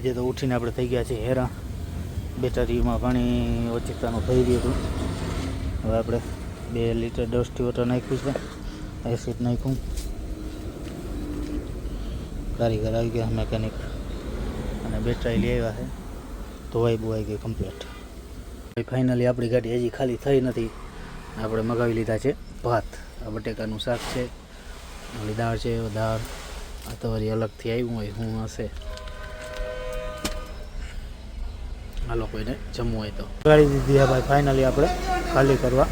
આજે તો ઉઠીને આપણે થઈ ગયા છીએ હેરા બેટરીમાં પાણી ઓચિતાનું થઈ ગયું હતું. હવે આપણે બે લીટર દસથી વોટર નાખ્યું છે. એસિડ નાખ્યું. કારીગર આવી ગયા મેકેનિક અને બેટરી લઈ આવ્યા છે. ધોવાઈ બોવાઈ ગઈ કમ્પ્લીટ ફાઇનલી આપણી ગાડી હજી ખાલી થઈ નથી. આપણે મગાવી લીધા છે ભાત. આ બટેકાનું શાક છે, ઓલી દાળ છે, દાળ. આ તો અલગથી આવ્યું હોય, હું હશે. હાલો લોકોને જમવું હોય તો. ગાડી દીધી ભાઈ ફાઇનલી આપણે ખાલી કરવા.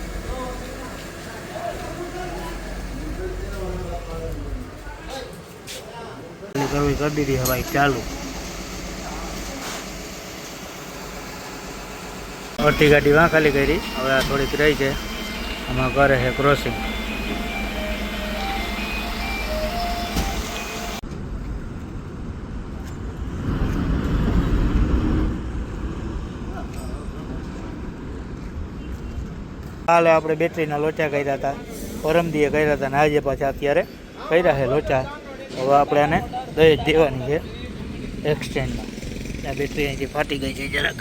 કરવી કરી દીધી ભાઈ, ચાલુ. અડધી ગાડી વાં ખાલી કરી, હવે આ થોડીક રહી છે. આમાં કરે છે ક્રોસિંગ કાલે આપણે બેટરીના લોચા કર્યા હતા પરમદીએ કર્યા હતા ને આજે પાછા અત્યારે કર્યા છે લોચા. હવે આપણે આને દઈ જ દેવાની છે એક્સચેન્જમાં આ બેટરી અહીંથી ફાટી ગઈ છે જરાક.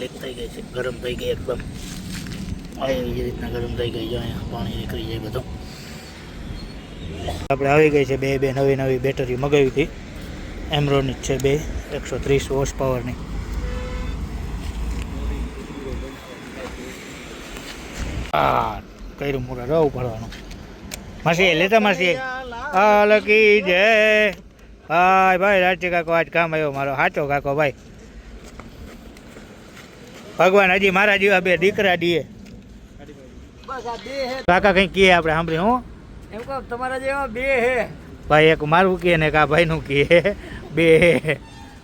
લીક થઈ ગઈ છે, ગરમ થઈ ગઈ એકદમ. એવી રીતના ગરમ થઈ ગઈ છે, અહીંયા પાણી નીકળી જાય બધું. આપણે આવી ગઈ છે બે બે નવી નવી બેટરી મગાવી હતી. એમરોની છે બે, એકસો ત્રીસ વોશ પાવરની હા કર્યું મોટા રહું પડવાનું માસી લેતા માસી. હાલ કી જય. ભાઈ ભાઈ રાજ્ય કાકો આજ કામ આવ્યો મારો. સાચો કાકો ભાઈ. ભગવાન હજી મારા જેવા બે દીકરા દીએ. હે કાકા કઈ કહે આપણે સાંભળી હું. એમ કહો તમારા જેવા બે હે. ભાઈ એક મારું કહે ને કા ભાઈ ભાઈનું કીએ. બે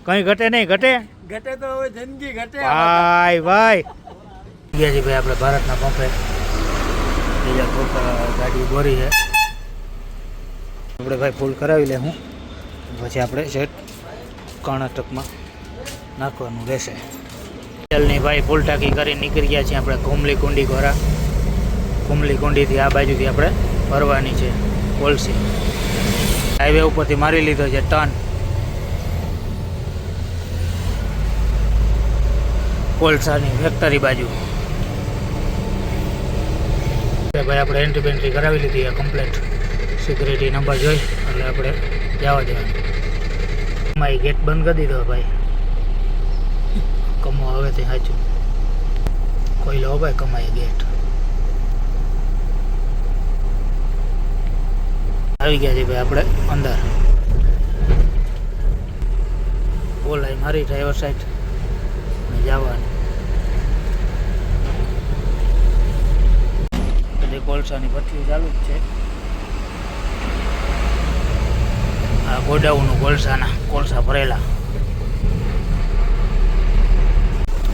કંઈ ઘટે નહીં ઘટે? ઘટે તો હવે જિંદગી ઘટે. ભાઈ ભાઈ. ગયા છે ભાઈ આપણે ભારતના પંપે. બીજા કોક ગાડી બોરી છે. આપણે ભાઈ ફૂલ કરાવી લે હું. પછી આપણે સેટ કર્ણાટકમાં નાખવાનું રહેશે. તેલની ભાઈ ફૂલ ટાંકી કરી નીકળી ગયા છીએ આપણે કુમલી કુંડી ઘોરા. કુમલી કુંડીથી આ બાજુથી આપણે ભરવાની છે કોલસી હાઈવે ઉપરથી મારી લીધો છે ટર્ન. કોલસાની ફેક્ટરી બાજુ. એટલે ભાઈ, આપણે એન્ટ્રી બેન્ટ્રી કરાવી લીધી આ કમ્પ્લેટ સિક્યુરિટી નંબર જોઈ, એટલે આપણે જવા દેવાનું. એમાં ગેટ બંધ કરી દીધો ભાઈ. કમો હવે તે સાચું. કોઈ લો ભાઈ કમાય ગેટ આવી ગયા છે ભાઈ આપણે અંદર. બોલાય મારી ડ્રાઈવર સાઈડ જવાનું. બધી કોલસાની ભઠ્ઠી ચાલુ જ છે. આ ગોડાઉનું કોલસાના, કોલસા ભરેલા.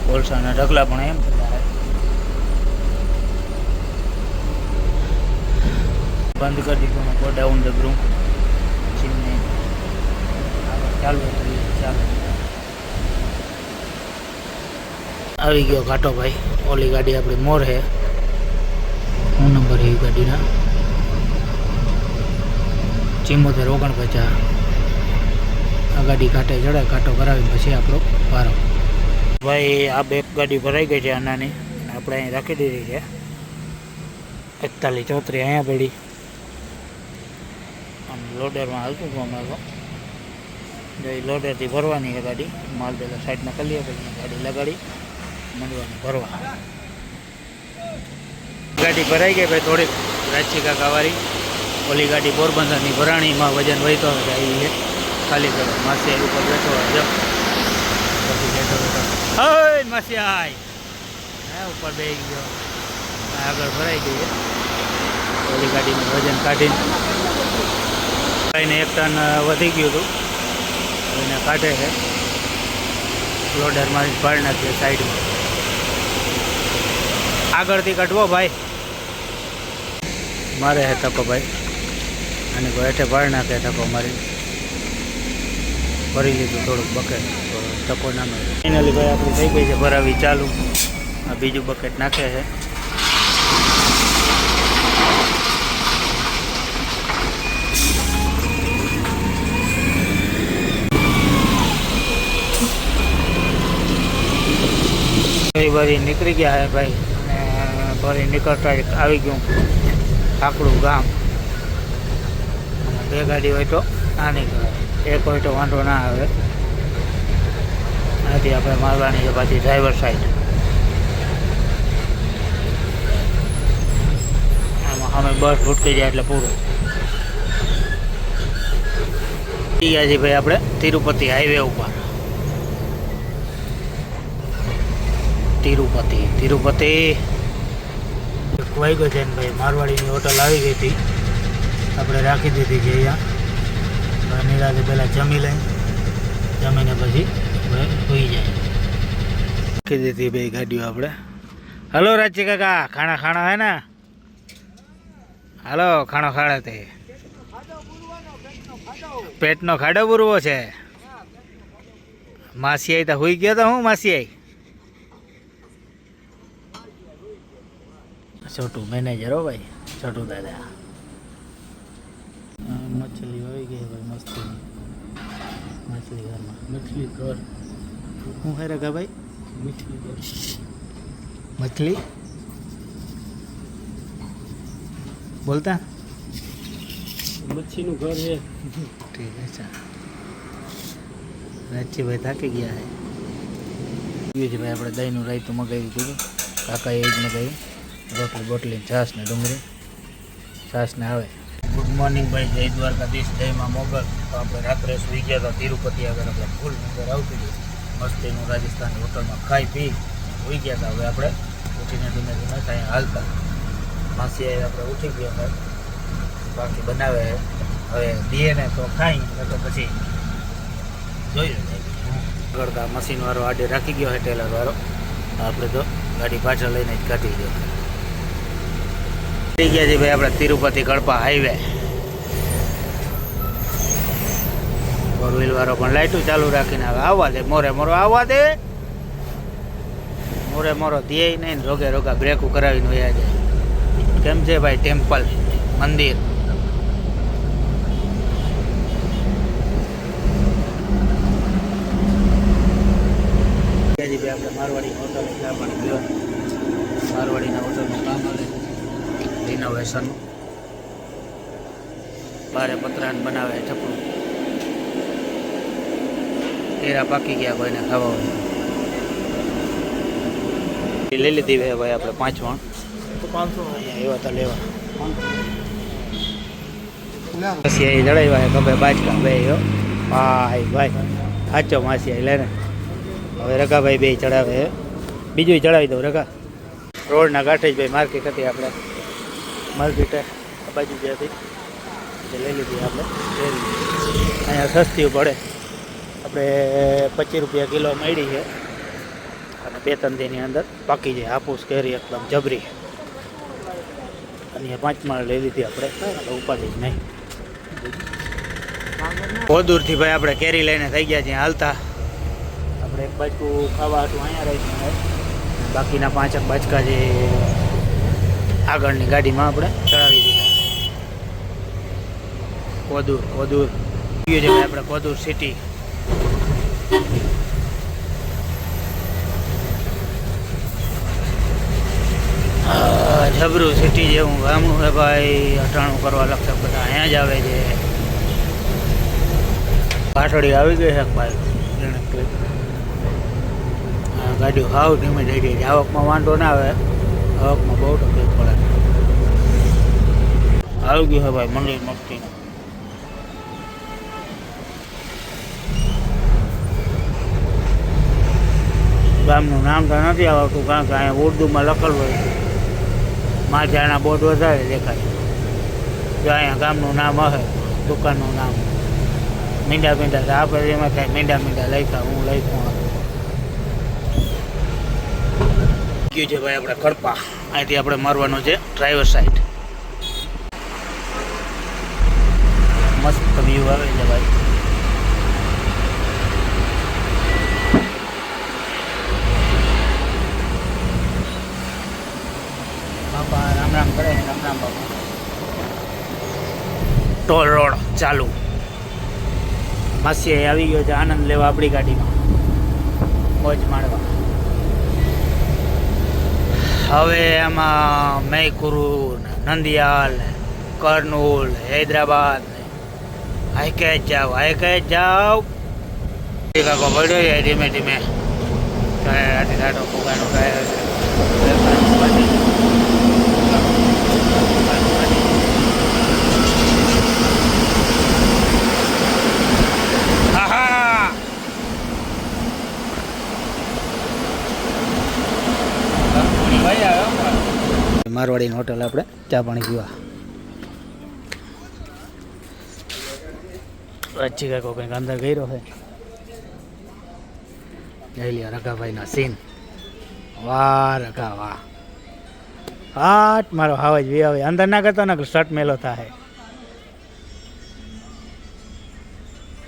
કોલસાના ઢગલા પણ એમ બંધ કરી દીધું ગોડાઉન ડગરું ચીમને ચાલુ હતું ચાલુ. આવી ગયો ઘાટો ભાઈ. ઓલી ગાડી આપણી મોર હે. હું નંબર એ ગાડીના ચિમ્મોતેર ઓગણપચાસ. આ ગાડી કાંટે ચડે કાંટો કરાવી પછી આપણો પારો ભાઈ, આ બે ગાડી ભરાઈ ગઈ છે આનાની આપણે અહીં રાખી દીધી છે. એકતાલીસ ચોત્રીસ અહીંયા પડી. આમ લોડરમાં હાલતું હતું અમારે. તો એ લોડરથી ભરવાની છે ગાડી. માલ પેલા સાઈડમાં કરી લઈએ પછી ગાડી લગાડી, મંડવાનું ભરવા ગાડી ભરાઈ ગઈ ભાઈ થોડીક. રાચી કાકાવાળી ઓલી ગાડી પોરબંદરની ભરાણીમાં વજન વહીતો હતો આવી છે ખાલી કરો. માસી ઉપર બેઠો હજો પછી બેઠો બેઠો. હય માસી આય હા ઉપર બે ગયો. આગળ ભરાઈ ગઈ છે ઓલી ગાડીનું વજન કાઢીને. એને એક ટન વધી ગયું હતું. એને કાઢે છે. લોડરમાં પાડી નાખીએ સાઈડમાં. આગળથી કાઢવો ભાઈ. मारे है तको भाई आने को एठे बाढ़ ना कहे तको मारे भरी लीजिए थोड़क बकेट तो तको ना मिले फाइनली भाई आप कई कई भरा चालू आ बीजू बकेट नाखे है भरी निकली गया है भाई भरी निकलता आ गय કાકડું ગામ. બે ગાડી હોય તો ના નીકળે એક હોય તો વાંધો ના આવે. આથી આપણે મારવાની છે પાછી ડ્રાઈવર સાઈડ આમાં અમે બસ ભૂટકી જાય એટલે પૂરું. ગયા ભાઈ આપણે તિરુપતિ હાઈવે ઉપર. તિરુપતિ તિરુપતિ ખોવાઈ ગયો છે ને ભાઈ, મારવાડીની હોટલ આવી ગઈ હતી. આપણે રાખી દીધી છે અહીંયા. નિરાતે પહેલાં જમી લઈ. જમીને પછી સુઈ જાય. રાખી દીધી ભાઈ ગાડીઓ આપણે. હલો રાજ્ય કાકા, ખાણા ખાણા હે ને? હાલો, ખાણો ખાડે તે. પેટનો ખાડો પૂરવો છે. માસી આવી તો હુઈ ગયો તો હું માસી આવી છોટું મેનેજર હો ભાઈ છોટું દાદા. મછલી આવી ગઈ ભાઈ મસ્તી? મછલી ઘરમાં. મછલી ઘર. હું હે રગા ભાઈ? મછલી ઘર. મછલી? બોલતા? મચ્છીનું ઘર છે. ઠીક છે રાજીભાઈ થાકી ગયા છે. ભાઈ આપણે દહીંનું રાયતું મગાવ્યું હતું. કાકા એ જ મગાવ્યું. રોટલી, બોટલી છાશ ને ડુંગળી. છાશ ને આવે. ગુડ મોર્નિંગ ભાઈ, જય દ્વારકાધીશ જયમાં મોગલ. તો આપણે રાત્રે સુઈ ગયા હતા તિરુપતિ આગળ આપણે ફૂલ નંબર આવતી હતી મસ્તીનું રાજસ્થાની હોટલમાં ખાઈ પી સુઈ ગયા હતા. હવે આપણે ઉઠીને ધીમે ધીમે કાંઈ હાલતા. માસી આપણે ઉઠી ગયા હતા. બાકી બનાવે હવે દીએ ને તો ખાઈ તો પછી જોઈ ગળતા મશીન વાળો આડે રાખી ગયો હોય ટેલર વાળો આપણે તો ગાડી પાછળ લઈને જ કાઢી ગયો. થઈ ગયા છે ભાઈ આપણે Tirupati Kadapa highway four wheel વાળો પણ લાઈટું ચાલુ રાખીને આવે આવવા દે. મોરે મોરો આવવા દે. મોરે મોરો ધ્યેય નહીં રોગે રોગા બ્રેક કરાવીને વયા જાય. કેમ છે ભાઈ? ટેમ્પલ મંદિર. આપણે મારવાડી હોટલ મારવાડીના હોટલનું કામ હાલે. રિનોવેશન બારે પતરાન બનાવે ઠપડું કેરા પાકી ગયા કોઈને ખાવા હોય. એ લઈ લીધી છે ભાઈ આપણે પાંચ વણ. તો પાંચસો અહીંયા એવા તો લેવા. પછી અહીં ચડાવ્યા છે ખભે બાજકા બે હો. ભાઈ ભાઈ સાચો માસી અહીં લઈને. હવે રકાભાઈ બે ચડાવે બીજું ચડાવી દઉં રકા રોડના કાંઠે જ ભાઈ માર્કેટ હતી આપણે. માર્કેટે આ બાજુ જે હતી. તે લઈ લીધી આપણે લીધી. અહીંયા સસ્તી પડે. આપણે પચીસ રૂપિયા કિલો મળી છે. અને બે ત્રણ દીની અંદર. પાકી જાય હાપુસ, કેરી, એકદમ જબરી. અને પાંચ માળ લઈ લીધી આપણે. ઉપાધિ જ નહીં. બહુ દૂરથી ભાઈ આપણે કેરી લઈને થઈ ગયા છીએ હાલતા. આપણે એક બાજુ ખાવા હતું, અહીંયા રહીશું બાકીના પાંચક બાચકા જે આગળની ગાડીમાં આપણે ચડાવી દીધા. કોદુર કોદુર. આપણે કોદુર સિટી જબરું સિટી જેવું ગામડું હે ભાઈ. અટાણું કરવા લગતા બધા અહીંયા જ આવે છે. પાછળી આવી ગઈ છે ભાઈ ગાડીઓ હાવ ધીમે થઈ ગઈ આવકમાં વાંધો ના આવે. આવકમાં બહુ તકલીફ પડે. આવી ગયું છે ભાઈ મંદિર મસ્તી. ગામનું નામ તો નથી આવતું કારણ કે અહીંયા ઉર્દુમાં લખેલું હોય માજાના બોર્ડ વધારે દેખાય. જો અહીંયા ગામનું નામ હશે દુકાનનું નામ. મીંડા મીંડા, તો આપણે એમાં થાય મીંડા મીંડા લખ્યા, હું લખ્યું ગયું છે ભાઈ આપણે કડપા અહીંથી આપણે મારવાનું છે ડ્રાઈવર સાઈડ મસ્ત વ્યૂ આવે છે ભાઈ. બાપા, રામ રામ કરે રામ રામ બાપા. ટોલ રોડ ચાલુ. માસી આવી ગયો છે આનંદ લેવા આપણી ગાડીમાં. મોજ માણવા. હવે એમાં મૈકુરુ નંદિયાલ, કર્નૂલ, હૈદરાબાદ જ જાઓ જ જાઓ. કાકો પડ્યો છે ધીમે ધીમે. રાતે રાતો ફુગાનો ગાયો છે. મારવાડીની હોટલ આપણે, ચા પાણી પીવા. પછી કાંઈક કંઈક અંદર ગયો છે. જઈ લ્યો રઘાભાઈના સીન. વાહ રઘા વાહ હાટ મારો હાવજ વી આવે અંદર ના કરતો ને શર્ટ મેલો થાય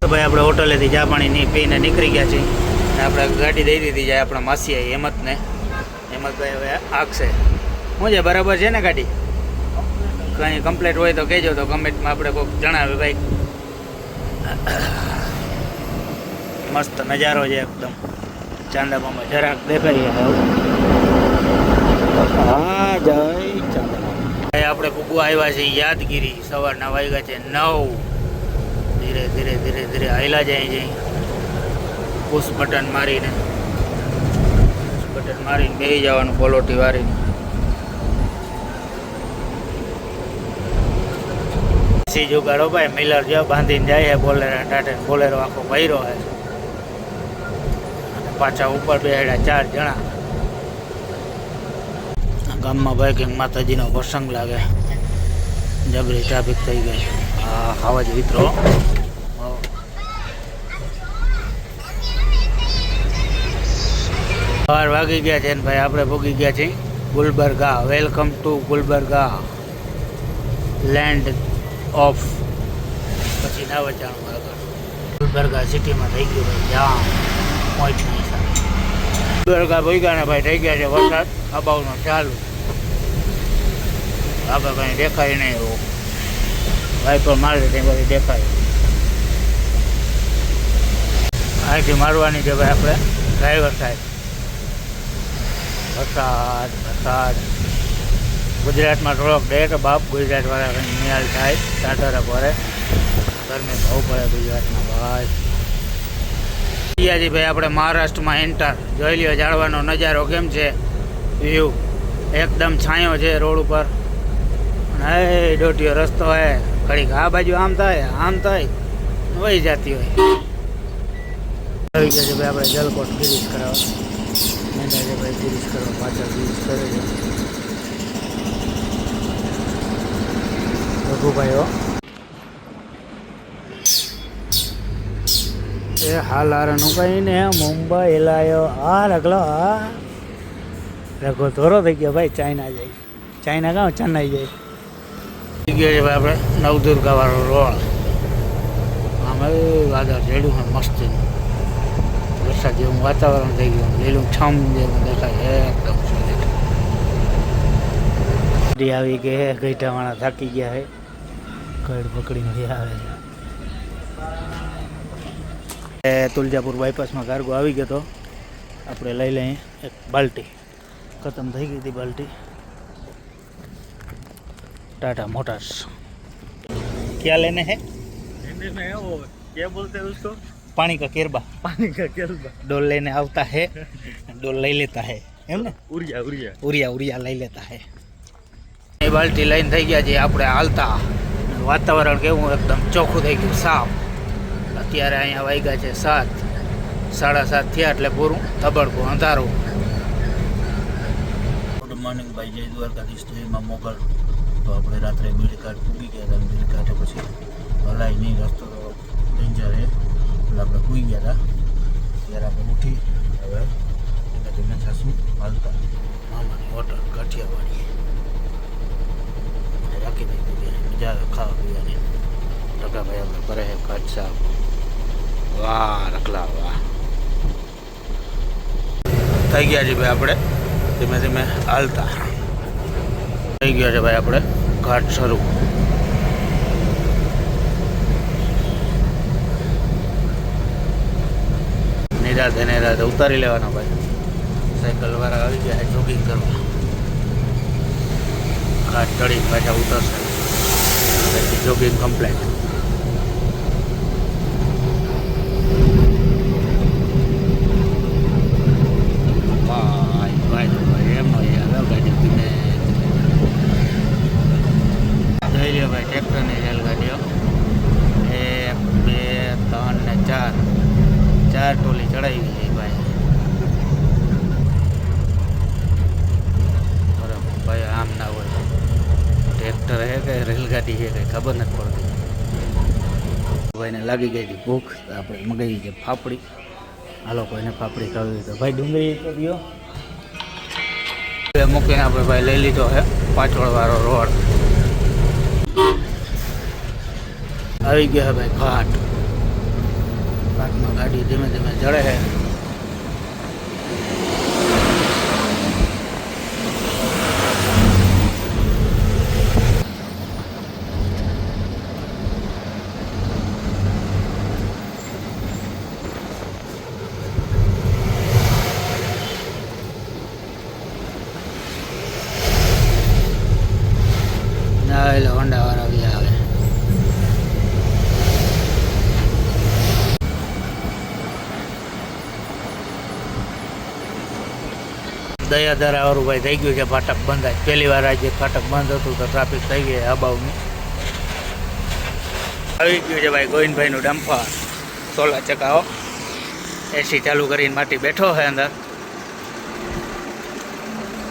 તો ભાઈ આપણે હોટલેથી ચા પાણી નહીં પીને નીકળી ગયા છીએ. અને આપણે ગાડી દઈ દીધી જાય આપણા માસી હેમતને. હેમતભાઈ હવે આખશે શું છે બરાબર છે ને ગાડી? કંઈ કમ્પ્લેટ હોય તો કહેજો તો કમેન્ટમાં આપણે કોઈક જણાવે ભાઈ. મસ્ત નજારો છે એકદમ. ચાંદામામાં જરાક દેખાય હા જય ચાંદામા આપણે ભૂગવા આવ્યા છે યાદગીરી. સવારના વાગ્યા છે નવ. ધીરે ધીરે ધીરે ધીરે હાયલા જાય છે. પુશ બટન મારીને પુશ બટન મારીને બેસી જવાનું પોલોટી વારીને. સી જુગાડો ભાઈ, મિલર જો બાંધીને જાય છે બોલેરો ટાટે, બોલેરો આખો ભર્યો અને પાછા ઉપર બેહડ્યા ચાર જણા. ગામમાં બાઇકિંગ માતાજીનો પ્રસંગ લાગે. જબરી ટ્રાફિક થઈ ગઈ. હા ખાવા જ વિતરો સવાર વાગી ગયા છે ને ભાઈ, આપણે ભોગી ગયા છીએ. Gulbarga welcome to Gulbarga. Land of. પછી ના વચાણું આગળ ગુલબર્ગા સિટીમાં થઈ ગયું ભાઈ જામ. પહોંચની સાથે ગુલબર્ગા ભોગ્યા ને ભાઈ થઈ ગયા છે વરસાદ. અબાવનો ચાલુ. આપણે કંઈ દેખાય નહીં એવું. ભાઈ પણ મારે ત્યાં બધી દેખાય. અહીંથી મારવાની છે ભાઈ આપણે. ડ્રાઈવર સાહેબ. વરસાદ વરસાદ. ગુજરાતમાં થોડોક ડે કે બાપ ગુજરાતવાળા કંઈ નિહાલ થાય ટાટરા ભરે. ગરમી બહુ પડે ગુજરાતમાં ભાઈ ભાઈ આપણે મહારાષ્ટ્રમાં એન્ટર જોઈ લ્યો જાળવાનો નજારો કેમ છે? વ્યૂ એકદમ છાંયો છે રોડ ઉપર. અને ડોટીયો રસ્તો હે. ઘડીક આ બાજુ આમ થાય આમ થાય. વહી જતી હોય. છે ભાઈ, આપણે જલકોટ ગિરીશ કરાવવા. ભાઈ ગિરીશ કરવા પાછળ ગિરીશ કરે છે. રઘુભાઈઓ એ હાલ હારનું કઈ ને મુંબઈ લાયો. આ રગલો આ રઘો ધોરો થઈ ગયો ભાઈ ચાઇના જાય. ચાઇના કાં ચેન્નાઈ જાય. ગયો છે ભાઈ આપણે નવદુર્ગા વાળો રોડ. આમાં વાદળ રેડું હોય મસ્તી. વરસાદ જેવું વાતાવરણ થઈ ગયું. લીલું છમ જેવું દેખાય. એકદમ. આવી ગયા હે ગઈઢાવાળા થાકી ગયા હે કડ પકડીને લઈ આવે છે એ તુલજાપુર બાયપાસમાં કાર્ગો આવી ગયો તો આપણે લઈ લઈએ એક બાલ્ટી ખતમ થઈ ગઈ હતી બાલ્ટી टाटा मोटर्स क्या लेने हैं हिंदी में है वो क्या बोलते हैं उसको पानी का केरबा पानी का केल्बा डोल लेने આવતા है डोल લઈ લેતા है એમ ને उड़िया उड़िया ઉરિયા ઉરિયા લઈ લેતા હે એ બાલ્ટી લઈને થઈ ગયા છે આપણે હાલતા વાતાવરણ કેવું એકદમ ચોખ્ખું થઈ ગયું, સાફ. અત્યારે અહીંયા વાગ્યા છે સાત. સાડા સાત થયા એટલે પૂરું તબડકું, અંધારું. ગુડ મોર્નિંગ ભાઈ. જય દ્વારકાધીશ. તો એમાં મોગલ. તો આપણે રાત્રે મિલકાટ પૂગી ગયા હતા. મિલકાટે પછી હલાય નહીં, રસ્તો તો ડેન્જર એ એટલે આપણે પૂગી ગયા હતા. ત્યારે આપણે ઉઠી હવે ધીમે ધીમે થશું હાલતા? મામાની હોટલ કાઠિયાવાડી રાખી દીધી મજા આવે ખાવા પીવાની. ટકાભાઈ આપણે કરે છે કચ્છ સાહેબ વાહ, રખલા, વાહ. થઈ ગયા છે ભાઈ આપણે. ધીમે ધીમે હાલતા. થઈ ગયા છે ભાઈ આપણે ઘાટ શરૂ. નિરાતે નિરાતે ઉતારી લેવાના ભાઈ. સાયકલ વાળા આવી ગયા જોગિંગ કરવા. ઘાટ ચડી પાછા ઉતરશે. પછી જોગિંગ looking ભાઈ ટ્રેક્ટરની રેલગાડીઓ એક બે ત્રણ ને ચાર ચાર ટોલી ચડાવી છે ભાઈ બરાબર ભાઈ આમ ના હોય ટ્રેક્ટર હે કે રેલગાડી હે કંઈ ખબર નથી પડતી. ભાઈને લાગી ગઈ હતી ભૂખ આપણે મગાવી છે ફાફડી. હાલો, કોઈને ફાફડી ખાવી તો ભાઈ ડુંગળી તો દો મૂકીને આપણે ભાઈ લઈ લીધો છે પાછળવાળો રોડ. આવી ગયા ભાઈ ઘાટ. ઘાટમાં ગાડી ધીમે ધીમે જડે છે ના એટલે હોન્ડા વાળા બી આવે દયાધારા વાળું થઈ ગયું છે, ફાટક બંધ આજ પહેલી વાર આજે ફાટક બંધ હતું તો ટ્રાફિક થઈ ગઈ અબાઉની આવી ગયું છે ભાઈ ગોવિંદભાઈનું ડમ્પર સોલા ચકાઓ એસી ચાલુ કરીને માટી બેઠો છે અંદર.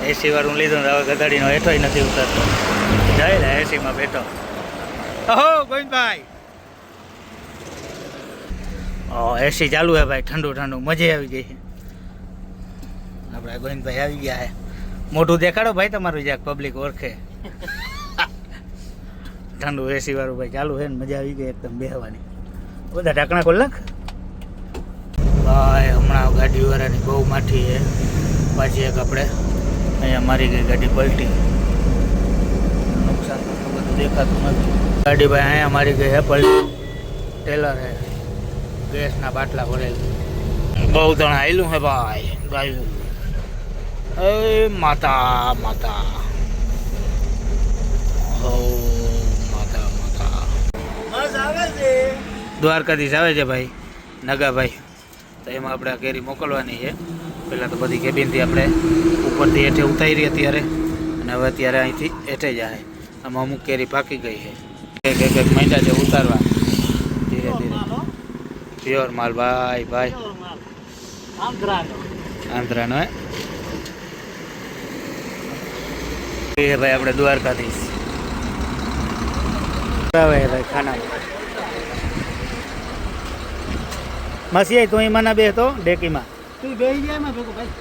એસી વાળું લીધું હવે ગધાડીનો હેઠો નથી ઉતરતો. જાય ને એસીમાં બેઠો. ઓહો ગોવિંદભાઈ! એસી ચાલુ હે ભાઈ ઠંડુ ઠંડુ મજા આવી ગઈ આપણે ગોવિંદભાઈ આવી ગયા હે મોઢું દેખાડો ભાઈ તમારું જ્યાં પબ્લિક ઓળખે. ઠંડુ એસી વાળું ભાઈ ચાલુ છે ને મજા આવી ગઈ એકદમ બેહવાની. બધા ઢાંકણા ખોલ નાખ. ભાઈ, હમણાં ગાડી વાળાની બહુ માઠી છે. પાછી એક આપણે અહીંયા મારી ગઈ ગાડી પલટી. નુકસાન બધું દેખાતું નથી. ગાડી ભાઈ અહીંયા મારી ગઈ હે પલટી. ટેલર હે ગેસના બાટલા ભરેલ. બહુ તણા આવેલું હે ભાઈ, ગાયું. એ માતા માતા. ઓ માતા માતા. બસ આવે છે. દ્વારકાધીશ આવે છે ભાઈ નગાભાઈ. તો એમાં આપણે આ કેરી મોકલવાની છે. પહેલાં તો બધી કેબિનથી આપણે ઉપરથી હેઠે ઉતારી અત્યારે. અને હવે અત્યારે અહીંથી હેઠે જાય. આમાં અમુક કેરી પાકી ગઈ છે. એક એક એક મહિના છે ઉતારવા. ધીરે ધીરે. પ્યોર માલ ભાઈ ભાઈ. આંધ્રાનો હે. એ ભાઈ આપણે દ્વારકાધીશ. આવે ભાઈ ખાનામાં. માસી તું એમાં મને બે હતો? ડેકીમાં. તું જાય ભેગો ભાઈ.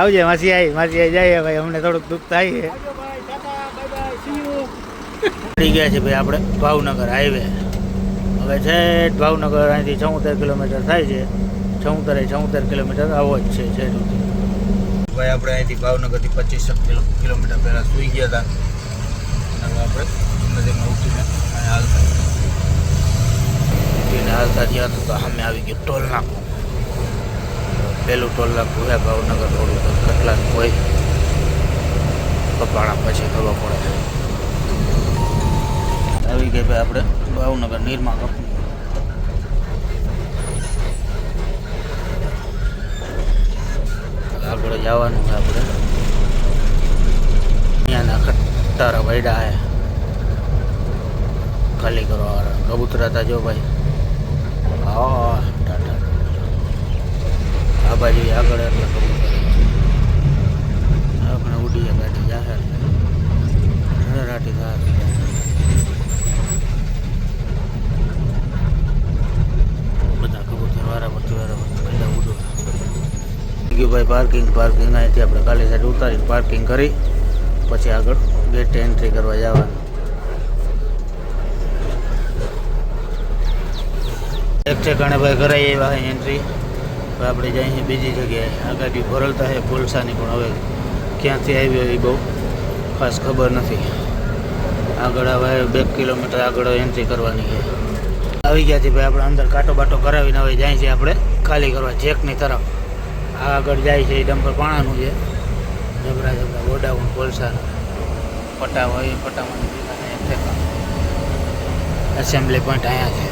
આવજે માસી આવી માસી આવી જાય ભાઈ અમને થોડુંક દુઃખ થાય પડી ગયા છે ભાઈ આપણે ભાવનગર હાઈવે. હવે છે ભાવનગર અહીંથી ચૌતેર કિલોમીટર થાય છે. ચૌતરે ચૌતેર કિલોમીટર આવો જ છે સુધી ભાઈ આપણે અહીંથી ભાવનગરથી પચીસ કિલોમીટર પહેલાં સૂઈ ગયા હતા. હવે આપણે નદીમાં ઉઠીને હાલતા ઉઠીને હાલતા ગયા તો સામે આવી ગયું ટોલ નાકું. પહેલું ટોલ નાખું હે ભાવનગર થોડું કેટલાક હોય કપાણા પછી ખબર પડે. આવી ગઈ ભાઈ આપણે ભાવનગર નિર્મા કંપની આગળ જવાનું છે આપણે. અહીંયાના ખટારા વૈડા હે ખાલી કરો કબૂતરા હતા જો ભાઈ. હા, ટાટા. આ બાજુ આગળ એટલે કબૂતર. આપણે ઉડીએ ગાડી જાહેર રાટી થાય બધા કબૂતર વારા પરથી વારા ઉડો ગયું ભાઈ પાર્કિંગ પાર્કિંગ અહીંથી આપણે કાલી સાઈડ ઉતારીને પાર્કિંગ કરી, પછી આગળ ગેટે એન્ટ્રી કરવા જવાનું. એક ઠેકાણે ભાઈ કરાઈ આવ્યા અહીં એન્ટ્રી આપણે જઈએ બીજી જગ્યાએ. આ ગાડી ભરલતા છે પોલસાની, પણ હવે ક્યાંથી આવી હોય એ બહુ ખાસ ખબર નથી. આગળ હવે બે કિલોમીટર આગળ એન્ટ્રી કરવાની છે. આવી ગયા છે ભાઈ, આપણે અંદર કાંટો બાટો કરાવીને હવે જાય છે આપણે ખાલી કરવા, જેકની તરફ. આગળ જાય છે એ ડમ્પર પાણાનું છે. જબરા જબરા ગોડાઉન કોલસા પટા હોય પટામાં એસેમ્બલી પોઈન્ટ અહીંયા છે.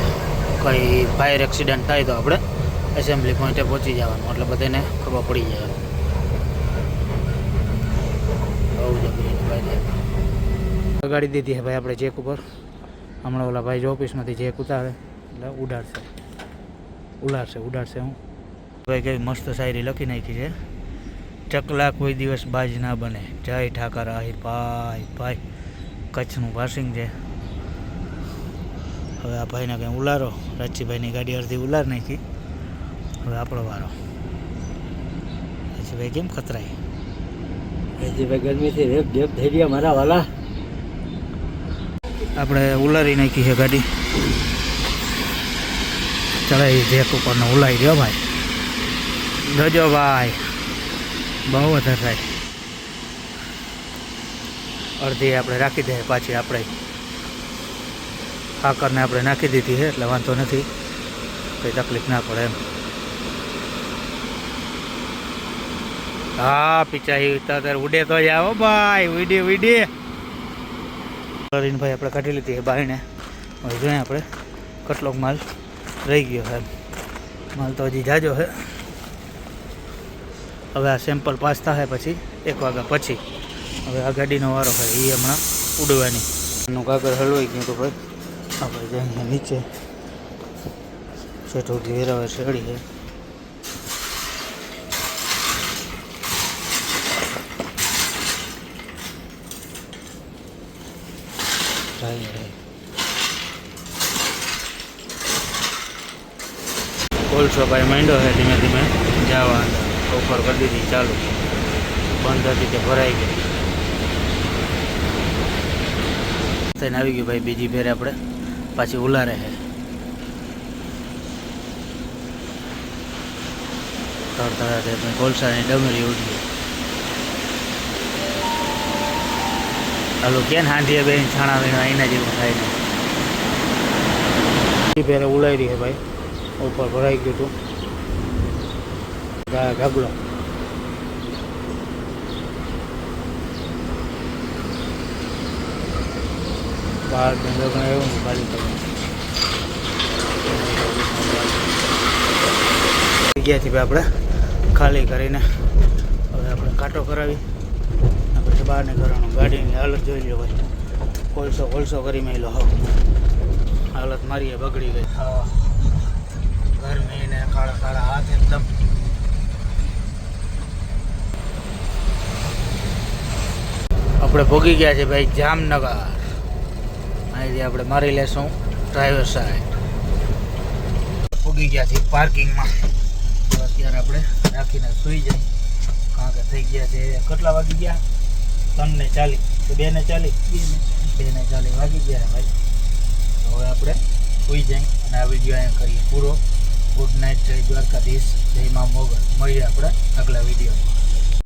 કંઈ ફાયર એક્સિડન્ટ થાય તો આપણે એસેમ્બલી પોઈન્ટે પહોંચી જવાનું, એટલે બધાને ખબર પડી જાય. બહુ જબરી ભાઈ ગાડી દીધી છે ભાઈ આપણે ચેક ઉપર. હમણાં ઓલા ભાઈ જો ઓફિસમાંથી ચેક ઉતારે, એટલે ઉડાડશે. ઉડાડશે ઉડાડશે હું. ભાઈ કેવી મસ્ત શાયરી લખી નાખી છે. ચકલા કોઈ દિવસ બાજ ના બને. જય ઠાકર આહિર ભાઈ ભાઈ કચ્છનું પાસિંગ છે. હવે આ ભાઈને કંઈ ઉલારો. રાજીભાઈની ગાડી અડધી ઉલાર નાખી. હવે આપણો વારો. રાજીભાઈ કેમ ખતરાય? ભાઈ ગરમીથી રેપ ઢેપ થઈ ગયા મારા વાલા. આપણે ઉલારી નાખી છે ગાડી. ચડાવી જેક ઉપરને ઉલાઈ ગયો ભાઈ. જોજો ભાઈ બહુ વધારે થાય. અડધી આપણે રાખી દઈએ, પાછી આપણે ખાકરને આપણે નાખી દીધી છે, એટલે વાંધો નથી. કંઈ તકલીફ ના પડે એમ. હા, પિચાઈ તાર ઉડે તો આવો ભાઈ, ઉડી ઉડી. કરીને ભાઈ આપણે કાઢી લીધી બાઈને હવે જોઈએ આપણે કેટલોક માલ રહી ગયો છે માલ તો હજી જાજો છે. હવે આ સેમ્પલ પાસ થાય પછી એક વાગ્યા પછી. હવે આ ગાડીનો વારો હોય એ હમણાં ઉડવાની. એનું કાગળ હલવાઈ ગયું તો ભાઈ. આપણે જઈએ નીચે છેઠોથી વેરાવે ચડી છે. કોલસો ભાઈ માંડ્યો છે ધીમે ધીમે જવા ઉપર કરી દીધી ચાલુ. બંધ હતી તે ભરાઈ ગઈ. થઈને આવી ગયું ભાઈ, બીજી ફેરે આપણે. પાછી ઉલારે રહે તરતરા કોલસાની ડમરી ઉડી હાલો, કેન હાંધીએ બેન, છાણા વીણા એના જેવું થાય ને ફેરે ઉલાઈ રહી છે ભાઈ. ઉપર ભરાઈ ગયું હતું. ગા ગાબલો બહાર લગ્ન એવું ને ખાલી જગ્યાથી આપણે ખાલી કરીને હવે આપણે કાંટો કરાવી. પછી બહાર નીકળવાનું ગાડીની હાલત જોઈ લો કોલસો કોલસો કરી મેલો હવે. હાલત મારી બગડી ગઈ. ગરમી ને કાળા કાળા હાથ એકદમ આપણે ભોગી ગયા છે ભાઈ જામનગર. અહીંથી આપણે મારી લેશું ડ્રાઈવર સાહેબ ભોગી ગયા છે પાર્કિંગમાં અત્યારે આપણે રાખીને સૂઈ જાય કારણ કે થઈ ગયા છે કેટલા વાગી ગયા? ત્રણ ને ચાલી તો બે ને ચાલી બે ને ચાલી વાગી ગયા ભાઈ. તો હવે આપણે સૂઈ જાય અને આ વીડિયો અહીંયા કરીએ પૂરો. ગુડ નાઇટ જય દ્વારકાધીશ. જય મા મોગલ. મળીએ આપણે આગલા વિડીયોમાં